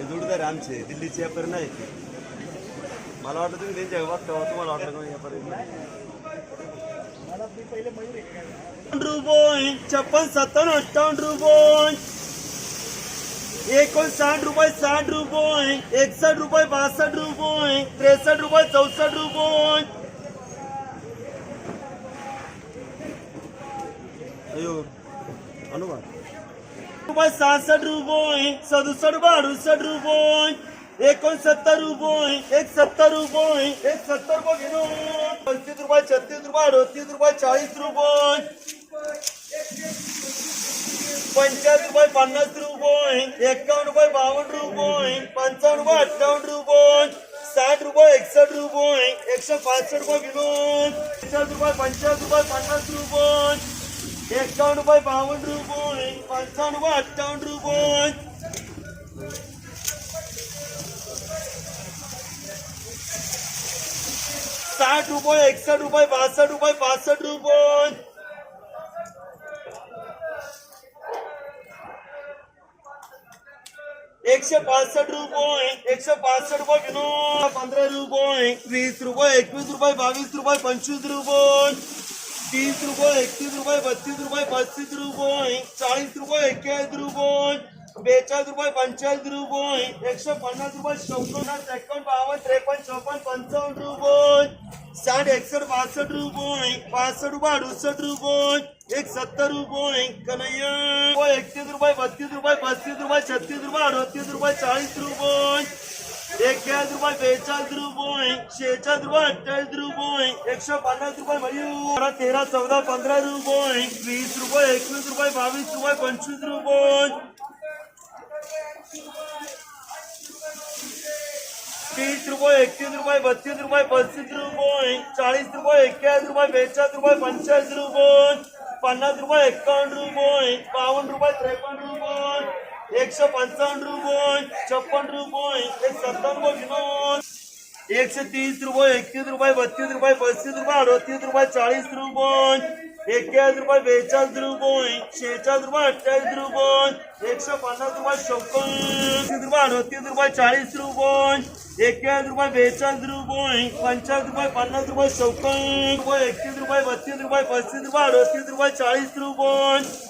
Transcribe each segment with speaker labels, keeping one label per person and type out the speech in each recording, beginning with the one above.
Speaker 1: हे जोडीदार आमचे दिल्लीचे व्यापारी नाही. मला वाटतं तुम्ही त्यांच्या वागता तुम्हाला वाटलं का व्यापारी छप्पन सत्तावन्न अठ्ठावन्न रुपये एकोणसाठ रुपये साठ रुपये एकसष्ट रुपये बासष्ट रुपये त्रेसष्ट रुपये चौसष्ट रुपये. अयो अनुमान रुपये सहासष्ट रुपये सदुसष्ट रुपये अडुसष्ट रुपये एक सत्तर रुपये एक सत्तर रुपये घेऊन. पस्तीस रुपये, छत्तीस रुपये, अडतीस रुपये, चाळीस रुपये पंचाळीस रुपये, पन्नास रुपये, एकावन्न रुपये, बावन्न रुपये, पंचावन्न रुपये, अठ्ठावन्न रुपये, साठ रुपये एकसष्ट रुपये, एकशे पासष्ट रुपये घेऊन. पंचाळीस रुपये पंचाळीस रुपये, पन्नास रुपये एकावन्न रुपये बावन्न रुपये पंचावन्न रुपये अठ्ठावन्न रुपये साठ रुपये एकसष्ट रुपये बासष्ट रुपये पासष्ट रुपये एकशे पासष्ट रुपये एकशे पासष्ट रुपये घेऊन पंधरा रुपये वीस रुपये एकवीस रुपये बावीस रुपये पंचवीस रुपये तीस रुपये एकतीस रुपये, बत्तीस रुपये पस्तीस रुपये चाळीस रुपये एक्केचाळीस रुपये, बेचाळीस रुपये पंचेचाळीस रुपये, एकशे पन्नास रुपये चौपन्न एकावन्न बावन्न, त्रेपन्न चौपन्न पंचावन्न रुपये, साठ एकसष्ट बासष्ट रुपये, पासष्ट रुपये, अडुसष्ट रुपये, एक सत्तर रुपये, कन्हैया. रुपये एकतीस रुपये, बत्तीस रुपये, पस्तीस रुपये, छत्तीस रुपये, अडतीस रुपये, चाळीस रुपये रुपये एकवीस रुपये बावीस रुपये पंचवीस रुपये तीस रुपये एकतीस रुपये बत्तीस रुपये पस्तीस रुपये चाळीस रुपये एक्केचाळीस रुपये बेचाळीस रुपये पंचेचाळीस रुपये पन्नास रुपये एकावन्न रुपये बावन्न रुपये त्रेपन्न रुपये एकशे पंचावन्न रुपये, छप्पन रुपये, एक रुपये विनोद। एकशे तीस रुपये एकतीस रुपये, बत्तीस रुपये पस्तीस रुपये, अडतीस रुपये चाळीस रुपये। एक्केचाळीस रुपये बेचाळीस रुपये शेहेचाळीस रुपये अठ्ठावीस रुपये। एकशे पन्नास रुपये चौपन्न रुपये, अडतीस रुपये चाळीस रुपये। एक्केचाळीस रुपये बेचाळीस रुपये पंचाळीस रुपये, पन्नास रुपये चौपन्न रुपये एकतीस रुपये, बत्तीस रुपये पस्तीस रुपये, अडतीस रुपये चाळीस रुपये।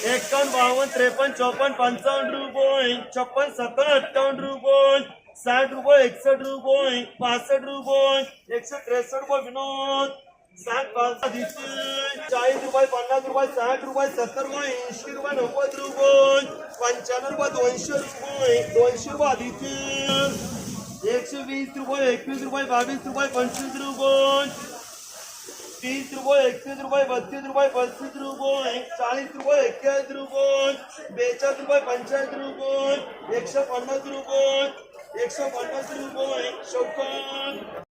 Speaker 1: एकावन्न बावन त्रेपन्न चौपन पंचावन रुपये छप्पन सत्तावन्न अठ्ठावन्न रुपये, साठ रुपये, एकसष्ट रुपये, पासष्ट रुपये, एकशे त्रेसष्ट रुपये विनोद. साठ पाच चाळीस रुपये, पन्नास रुपये, साठ रुपये, सत्तर रुपये, ऐंशी रुपये, नव्वद रुपये, पंच्याण्णव रुपये, दोनशे रुपये दोनशे रुपये आदित्य. एकशे वीस रुपये, एकवीस रुपये, बावीस रुपये, पंचवीस रुपये. तीस रुपये, इकतीस रुपये, बत्तीस रुपये, पच्चीस रुपये, चालीस रुपये, इक्यास रुपये बेचाळीस रुपये, पंचायत रुपये, एकशे पन्नास रुपये, एकशे पन्नास रुपये चौपन्न